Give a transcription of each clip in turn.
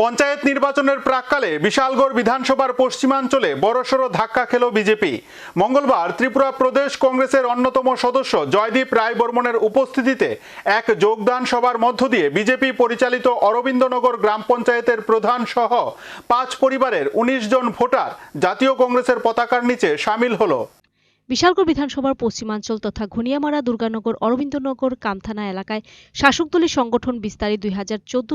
পঞ্চায়েত নির্বাচনের প্রাককালে বিশালগড় বিধানসভার পশ্চিমাঞ্চলে বড়সড় ধাক্কা খেল বিজেপি। মঙ্গলবার ত্রিপুরা প্রদেশ কংগ্রেসের অন্যতম সদস্য জয়দীপ রায় বর্মনের উপস্থিতিতে এক যোগদান সভার মধ্য দিয়ে বিজেপি পরিচালিত অরবিন্দনগর গ্রাম পঞ্চায়েতের প্রধান সহ পাঁচ পরিবারের উনিশ জন ভোটার জাতীয় কংগ্রেসের পতাকার নিচে সামিল হলো। বিশালগড় বিধানসভার পশ্চিমাঞ্চল তথা ঘনিয়ামারা, দুর্গানগর, অরবিন্দনগর, কামথানা এলাকায় শাসক সংগঠন বিস্তারে দুই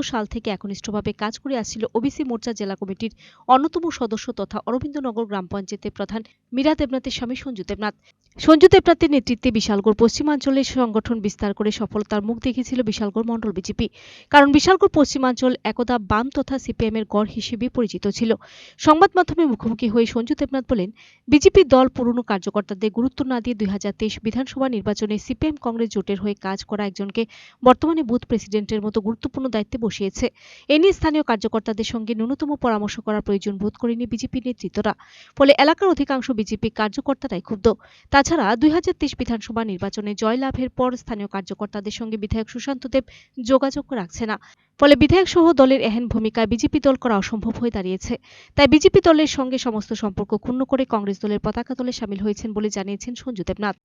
সাল থেকে একনিষ্ঠভাবে কাজ করে আসছিল ওবিসি মোর্চা জেলা কমিটির অন্যতম সদস্য তথা অরবিন্দনগর গ্রাম পঞ্চায়েতের প্রধান মীরা দেবনাথের স্বামী সঞ্জু দেবনাথ। সঞ্জু দেবনাথের নেতৃত্বে বিশালগড় পশ্চিমাঞ্চলের সংগঠন বিস্তার করে সফলতার মুখ দেখেছিল বিশালগড় মণ্ডল বিজেপি। কারণ বিশালগড় পশ্চিমাঞ্চল একদা বাম তথা সিপিএম এর গড় হিসেবে পরিচিত ছিল। সংবাদ মাধ্যমে মুখোমুখি হয়ে সঞ্জু দেবনাথ বলেন, বিজেপি দল পুরনো কার্যকর্তাদের গুরুত্ব না দিয়ে দুই বিধানসভা নির্বাচনে সিপিএম কংগ্রেস জোটের হয়ে কাজ করা একজনকে বর্তমানে বুথ প্রেসিডেন্টের মতো গুরুত্বপূর্ণ দায়িত্বে বসিয়েছে। এ নিয়ে স্থানীয় কার্যকর্তাদের সঙ্গে ন্যূনতম পরামর্শ করার প্রয়োজন বোধ করেনি বিজেপি নেতৃত্বরা। ফলে এলাকার অধিকাংশ বিজেপি কার্যকর্তারাই ক্ষুব্ধ। তাছাড়া দুই হাজার তেইশ বিধানসভা নির্বাচনে জয়লাভের পর স্থানীয় কার্যকর্তাদের সঙ্গে বিধায়ক সুশান্ত দেব যোগাযোগ রাখছে না। ফলে বিধায়ক সহ দলের এহেন ভূমিকা বিজেপি দল করা অসম্ভব হয়ে দাঁড়িয়েছে। তাই বিজেপি দলের সঙ্গে সমস্ত সম্পর্ক ক্ষুণ্ণ করে কংগ্রেস দলের পতাকা দলে সামিল হয়েছেন বলে জানিয়েছেন সঞ্জু দেবনাথ।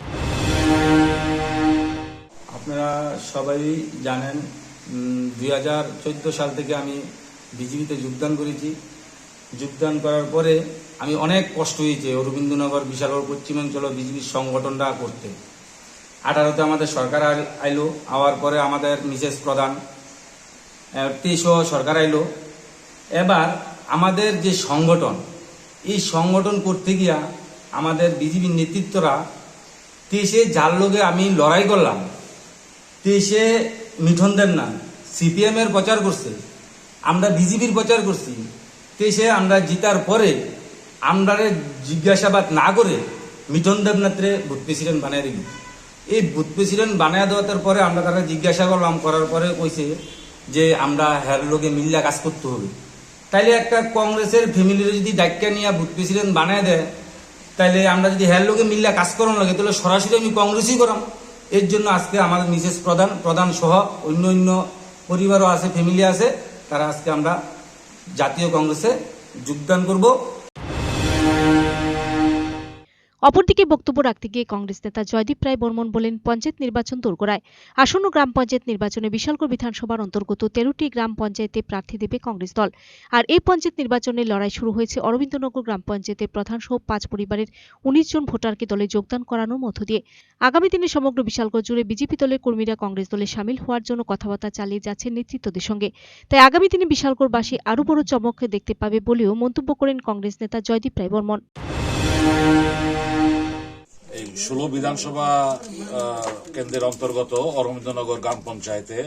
আপনারা সবাই জানেন দুই হাজার চোদ্দ সাল থেকে আমি বিজেপিতে যোগদান করেছি। যোগদান করার পরে আমি অনেক কষ্ট হয়েছে অরবিন্দনগর, বিশালগড়, পশ্চিমাঞ্চল বিজেপির সংগঠনটা করতে। আঠারোতে আমাদের সরকার আইলো, আওয়ার পরে আমাদের মিসেস প্রধান তেইশও সরকার আইলো। এবার আমাদের যে সংগঠন, এই সংগঠন করতে গিয়া আমাদের বিজেপির নেতৃত্বরা তেইশে যার লোকে আমি লড়াই করলাম, তেইশে মিঠন না, সিপিএম এর প্রচার করছে, আমরা বিজেপির প্রচার করছি, তেইশে আমরা জিতার পরে আমরা জিজ্ঞাসাবাদ না করে মিঠন দেবনাথরে বুথ প্রেসিডেন্ট বানিয়ে দিবি। এই বুথ প্রেসিডেন্ট বানিয়ে দেওয়ার পরে আমরা তারা জিজ্ঞাসা করলাম, করার পরে কইছে যে আমরা হ্যার লোকে মিল্লা কাজ করতে হবে। তাইলে একটা কংগ্রেসের ফ্যামিলির যদি দায়িত্ব নিয়ে বুথ প্রেসিডেন্ট বানায় দেয়, তাইলে আমরা যদি হ্যার লোকে মিল্লা কাজ করানো লাগে, তাহলে সরাসরি আমি কংগ্রেসই করাম। এর জন্য আজকে আমাদের মিসেস প্রধান প্রধান সহ অন্য অন্য পরিবারও আছে, ফ্যামিলি আছে, তারা আজকে আমরা জাতীয় কংগ্রেসে যোগদান করব। অপরদিকে বক্তব্য রাখতে গিয়ে কংগ্রেস নেতা জয়দীপ রায় বর্মন বলেন, পঞ্চায়েত নির্বাচন দোরগোড়ায় আসন্ন গ্রাম পঞ্চায়েত নির্বাচনে বিশালগড় বিধানসভার অন্তর্গত তেরোটি গ্রাম পঞ্চায়েতে প্রার্থী দেবে কংগ্রেস দল। আর এই পঞ্চায়েত নির্বাচনের লড়াই শুরু হয়েছে অরবিন্দনগর গ্রাম পঞ্চায়েতের প্রধান সহ পাঁচ পরিবারের উনিশ জন ভোটারকে দলে যোগদান করানোর মধ্য দিয়ে। আগামী দিনে সমগ্র বিশালগড় জুড়ে বিজেপি দলের কর্মীরা কংগ্রেস দলে সামিল হওয়ার জন্য কথাবার্তা চালিয়ে যাচ্ছেন নেতৃত্বদের সঙ্গে। তাই আগামী দিনে বিশালগড়বাসী আরও বড় চমক দেখতে পাবে বলেও মন্তব্য করেন কংগ্রেস নেতা জয়দীপ রায় বর্মন ষোলো বিধানসভা কেন্দ্রের অন্তর্গত অরবিন্দনগর গ্রাম পঞ্চায়েতে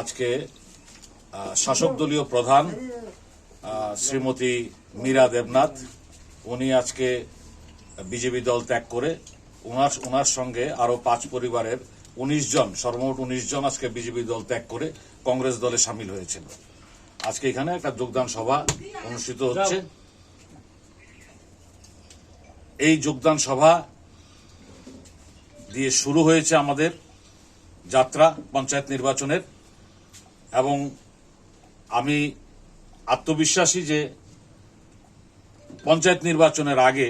আজকে শাসক দলীয় প্রধান শ্রীমতী মীরা দেবনাথ, উনি আজকে বিজেপি দল ত্যাগ করে ওনার ওনার সঙ্গে আরও পাঁচ পরিবারের উনিশ জন, সর্বমোট উনিশ জন আজকে বিজেপি দল ত্যাগ করে কংগ্রেস দলে সামিল হয়েছিল। আজকে এখানে একটা যোগদান সভা অনুষ্ঠিত হচ্ছে। এই যোগদান সভা দিয়ে শুরু হয়েছে আমাদের যাত্রা পঞ্চায়েত নির্বাচনের। এবং আমি আত্মবিশ্বাসী যে পঞ্চায়েত নির্বাচনের আগে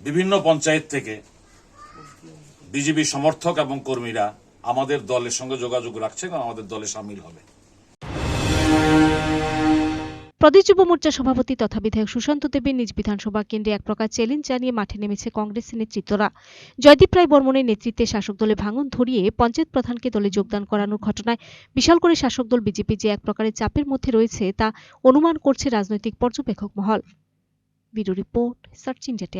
বিভিন্ন পঞ্চায়েত থেকে বিজেপি সমর্থক এবং কর্মীরা আমাদের দলের সঙ্গে যোগাযোগ রাখছে এবং আমাদের দলে সামিল হবে। প্রদেশ যুব মোর্চা সভাপতি তথা বিধায়ক সুশান্ত দেবের নিজ বিধানসভা কেন্দ্রে এক প্রকার চ্যালেঞ্জ জানিয়ে মাঠে নেমেছে কংগ্রেস নেতৃত্বরা। জয়দীপ রায় বর্মনের নেতৃত্বে শাসক দলে ভাঙন ধরিয়ে পঞ্চায়েত প্রধানকে দলে যোগদান করানোর ঘটনায় বিশাল করে শাসক দল বিজেপি যে এক প্রকারের চাপের মধ্যে রয়েছে তা অনুমান করছে রাজনৈতিক পর্যবেক্ষক মহল। Bureau report, search India